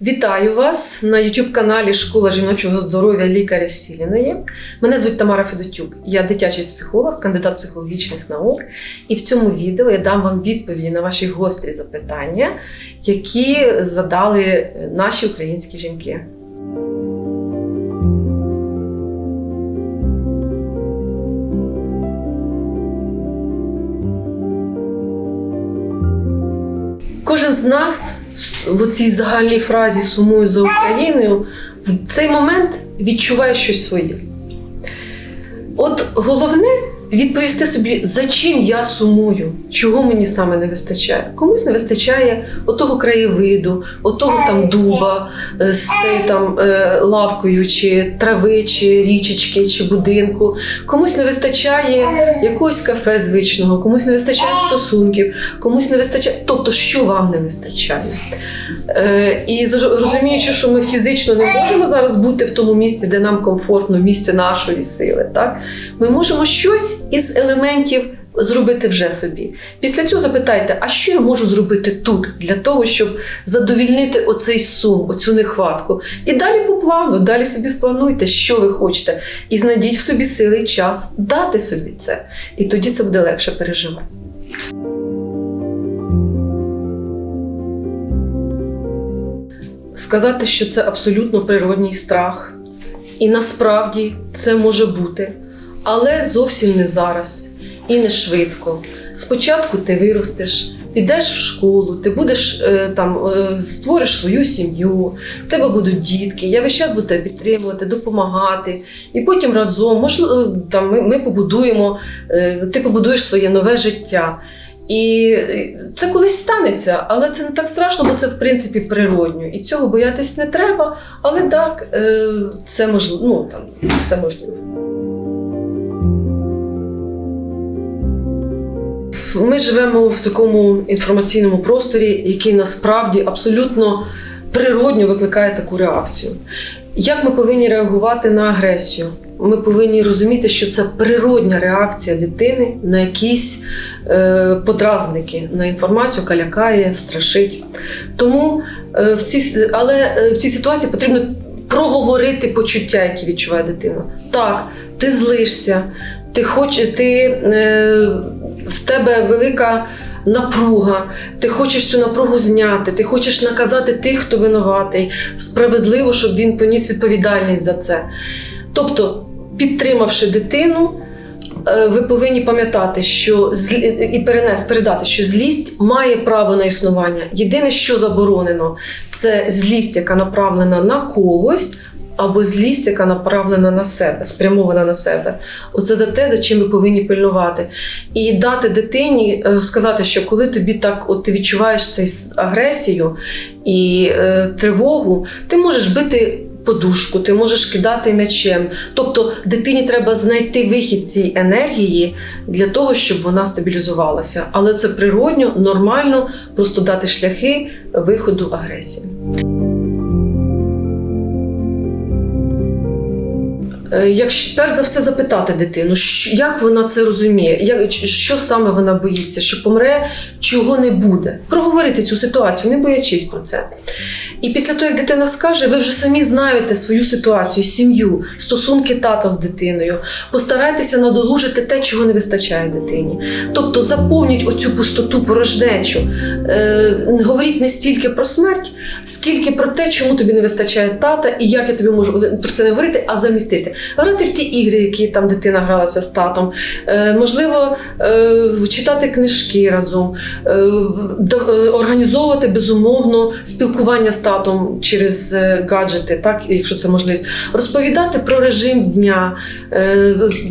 Вітаю вас на youtube каналі Школа жіночого здоров'я лікаря Сіліної. Мене звуть Тамара Федотюк. Я дитячий психолог, кандидат психологічних наук. І в цьому відео я дам вам відповіді на ваші гострі запитання, які задали наші українські жінки. Кожен з нас в цій загальній фразі сумую за Україною в цей момент відчуває щось своє. От головне відповісти собі, за чим я сумую, чого мені саме не вистачає. Комусь не вистачає отого краєвиду, отого там дуба е, з там е, лавкою, чи трави, чи річечки, чи будинку. Комусь не вистачає якогось кафе звичного, комусь не вистачає стосунків, комусь не вистачає. Тобто, що вам не вистачає? Е, і розуміючи, що ми фізично не можемо зараз бути в тому місці, де нам комфортно, в місці нашої сили, так? ми можемо щось із елементів зробити вже собі. Після цього запитайте, а що я можу зробити тут для того, щоб задовільнити оцей сум, оцю нехватку. І далі по плану, далі собі сплануйте, що ви хочете, і знайдіть в собі сили і час дати собі це. І тоді це буде легше переживати. Сказати, що це абсолютно природній страх. І насправді це може бути, але зовсім не зараз і не швидко. Спочатку ти виростеш, підеш в школу, ти будеш е, там е, створиш свою сім'ю, в тебе будуть дітки. Я весь час буду тебе підтримувати, допомагати. І потім разом, можливо, там ми, ми побудуємо, е, ти побудуєш своє нове життя. І е, це колись станеться, але це не так страшно, бо це в принципі природньо. І цього боятись не треба. Але так, е, це можливо. Ну там це можливо. Ми живемо в такому інформаційному просторі, який насправді абсолютно природньо викликає таку реакцію. Як ми повинні реагувати на агресію? Ми повинні розуміти, що це природня реакція дитини на якісь е, подразники, на інформацію, яка лякає, страшить. Тому е, в цій, але е, в цій ситуації потрібно проговорити почуття, які відчуває дитина. Так, ти злишся, ти хоч, ти, е, в тебе велика напруга, ти хочеш цю напругу зняти, ти хочеш наказати тих, хто винуватий, справедливо, щоб він поніс відповідальність за це. Тобто, підтримавши дитину, е, ви повинні пам'ятати, що злі- і перенес, передати, що злість має право на існування. Єдине, що заборонено, це злість, яка направлена на когось. Або злість, яка направлена на себе, спрямована на себе. Оце за те, за чим ви повинні пильнувати. І дати дитині е, сказати, що коли тобі так от ти відчуваєш цей агресію і е, тривогу, ти можеш бити подушку, ти можеш кидати м'ячем. Тобто дитині треба знайти вихід цій енергії для того, щоб вона стабілізувалася. Але це природньо, нормально, просто дати шляхи виходу агресії. Е, Якщо перш за все запитати дитину, як вона це розуміє, як, що саме вона боїться, що помре, чого не буде. Проговорити цю ситуацію, не боячись про це. І після того, як дитина скаже, ви вже самі знаєте свою ситуацію, сім'ю, стосунки тата з дитиною. Постарайтеся надолужити те, чого не вистачає дитині. Тобто заповніть оцю пустоту порожнечу. Е, говоріть не стільки про смерть, скільки про те, чому тобі не вистачає тата, і як я тобі можу про це не говорити, а замістити. Грати в ті ігри, які там дитина гралася з татом. Е, можливо, е, читати книжки разом, е, організовувати безумовно спілкування з татом через гаджети, так, якщо це можливість. Розповідати про режим дня,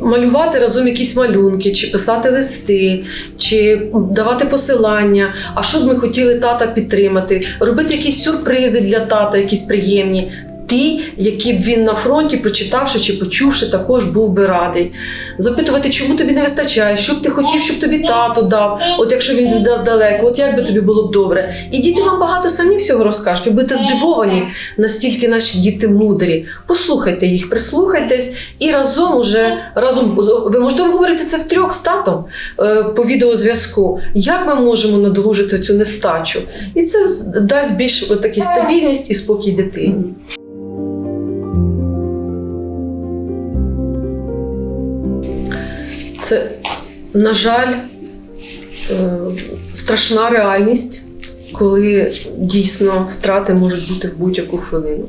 малювати разом якісь малюнки, чи писати листи, чи давати посилання. А що б ми хотіли тата підтримати, робити якісь сюрпризи для тата, якісь приємні. Ті, які б він на фронті, прочитавши чи почувши, також був би радий. Запитувати, чому тобі не вистачає, що б ти хотів, щоб тобі тато дав, от якщо він від нас далеко, от як би тобі було б добре. І діти вам багато самі всього розкажуть. Ви будете здивовані, настільки наші діти мудрі. Послухайте їх, прислухайтесь і разом уже разом ви можете обговорити це втрьох з татом е, по відеозв'язку. Як ми можемо надолужити цю нестачу? І це дасть більш такі стабільність і спокій дитині. Це, на жаль, е, страшна реальність, коли дійсно втрати можуть бути в будь-яку хвилину.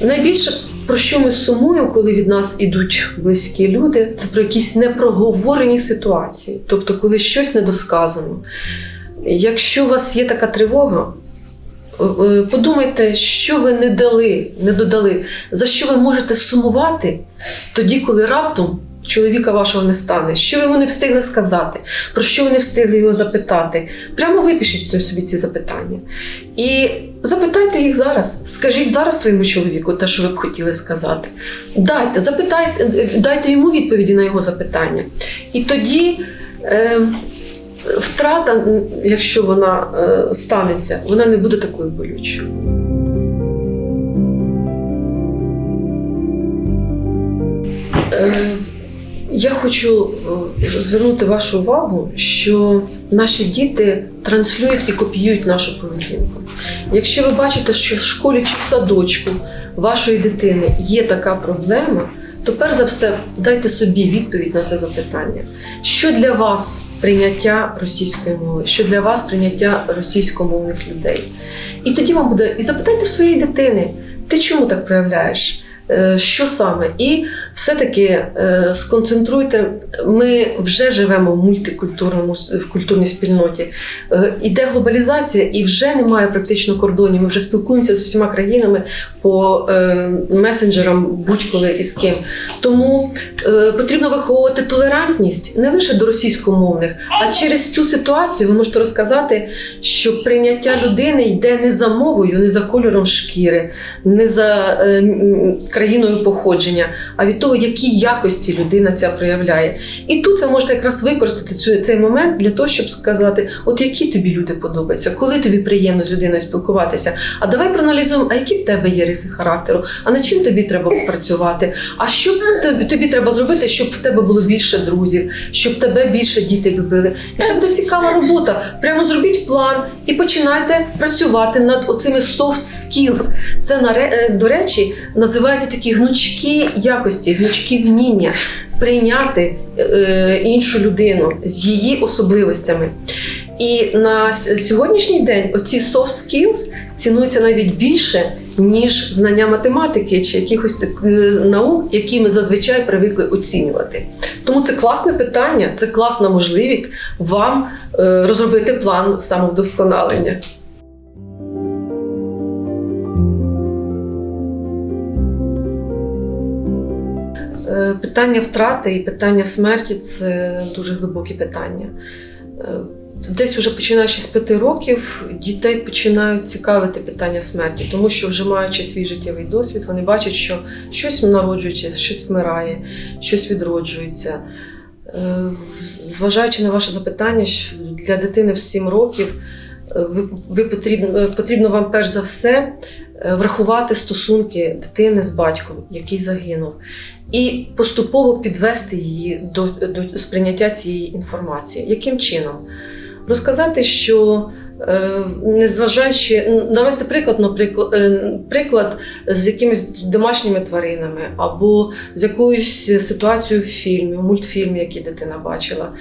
Найбільше про що ми сумуємо, коли від нас ідуть близькі люди, це про якісь непроговорені ситуації, тобто, коли щось недосказано. Якщо у вас є така тривога, е, е, подумайте, що ви не дали, не додали, за що ви можете сумувати тоді, коли раптом чоловіка вашого не стане, що ви йому не встигли сказати, про що ви не встигли його запитати. Прямо випишіть собі ці запитання. І запитайте їх зараз. Скажіть зараз своєму чоловіку те, що ви б хотіли сказати. Дайте, запитайте, дайте йому відповіді на його запитання. І тоді. Е, Втрата, якщо вона е, станеться, вона не буде такою болючою. Е, Я хочу е, звернути вашу увагу, що наші діти транслюють і копіюють нашу поведінку. Якщо ви бачите, що в школі чи в садочку вашої дитини є така проблема, то перш за все дайте собі відповідь на це запитання. Що для вас прийняття російської мови, що для вас прийняття російськомовних людей? І тоді вам буде і запитайте своєї дитини, ти чому так проявляєш? Е, Що саме? І все-таки е, сконцентруйте. Ми вже живемо в мультикультурному в культурній спільноті. Е, Іде глобалізація, і вже немає практично кордонів. Ми вже спілкуємося з усіма країнами по месенджерам будь-коли і з ким. Тому потрібно виховувати толерантність не лише до російськомовних, а через цю ситуацію ви можете розказати, що прийняття людини йде не за мовою, не за кольором шкіри, не за країною походження, а від того, які якості людина ця проявляє. І тут ви можете якраз використати цю, цей момент для того, щоб сказати, от які тобі люди подобаються, коли тобі приємно з людиною спілкуватися. А давай проаналізуємо, а які в тебе є риси характеру, а над чим тобі треба попрацювати, а що тобі, тобі треба зробити, щоб в тебе було більше друзів, щоб тебе більше діти любили. І це буде цікава робота. Прямо зробіть план і починайте працювати над оцими soft skills. Це е, до речі називаються такі гнучкі якості, гнучкі вміння прийняти е, іншу людину з її особливостями. І на сьогоднішній день оці soft skills цінуються навіть більше, ніж знання математики чи якихось е, наук, які ми зазвичай привикли оцінювати. Тому це класне питання, це класна можливість вам е, розробити план самовдосконалення. Питання втрати і питання смерті це дуже глибокі питання. Е, Десь уже починаючи з п'яти років, дітей починають цікавити питання смерті, тому що вже маючи свій життєвий досвід, вони бачать, що щось народжується, щось вмирає, щось відроджується. Е, Зважаючи на ваше запитання, для дитини в 7 років е, ви, потрібно, потрібно вам перш за все врахувати стосунки дитини з батьком, який загинув, і поступово підвести її до, до сприйняття цієї інформації. Яким чином? Розказати, що е, незважаючи навести приклад, наприклад, е, приклад з якимись домашніми тваринами або з якоюсь ситуацією в фільмі, в мультфільмі, який дитина бачила.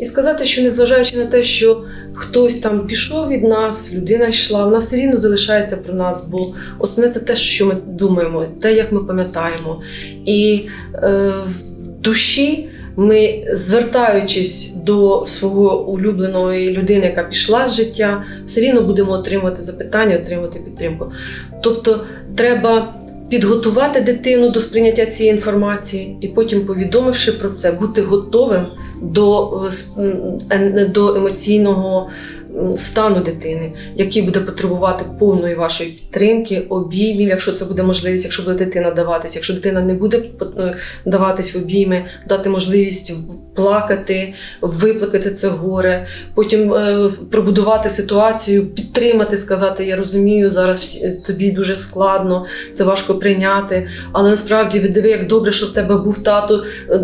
І сказати, що незважаючи на те, що хтось там пішов від нас, людина йшла, вона все рівно залишається про нас, бо основне це те, що ми думаємо, те, як ми пам'ятаємо. І е, в душі ми, звертаючись до свого улюбленої людини, яка пішла з життя, все рівно будемо отримувати запитання, отримувати підтримку. Тобто, треба підготувати дитину до сприйняття цієї інформації, і потім, повідомивши про це, бути готовим до, е, е, до емоційного стану дитини, який буде потребувати повної вашої підтримки, обіймів, якщо це буде можливість, якщо буде дитина даватись. Якщо дитина не буде е, даватись в обійми, дати можливість плакати, виплакати це горе, потім е, пробудувати ситуацію, підтримати, сказати: Я розумію, зараз всі- тобі дуже складно, це важко прийняти. Але насправді диви, як добре, що в тебе був тато, е,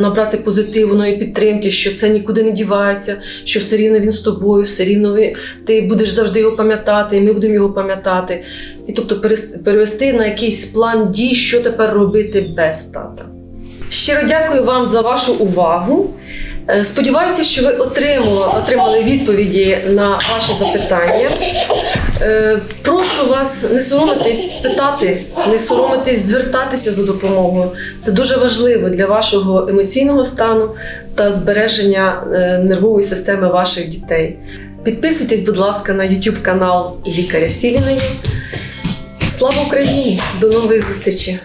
набрати позитивної підтримки, що це нікуди не дівається, що все рівно він з тобою, все рівно ти будеш завжди його пам'ятати, і ми будемо його пам'ятати. І тобто перевести на якийсь план дій, що тепер робити без тата. Щиро дякую вам за вашу увагу. Е, Сподіваюся, що ви отримали, отримали відповіді на ваші запитання. Е, Прошу вас не соромитись питати, не соромитись звертатися за допомогою. Це дуже важливо для вашого емоційного стану та збереження е, нервової системи ваших дітей. Підписуйтесь, будь ласка, на YouTube канал Лікаря Сіліної. Слава Україні! До нових зустрічей!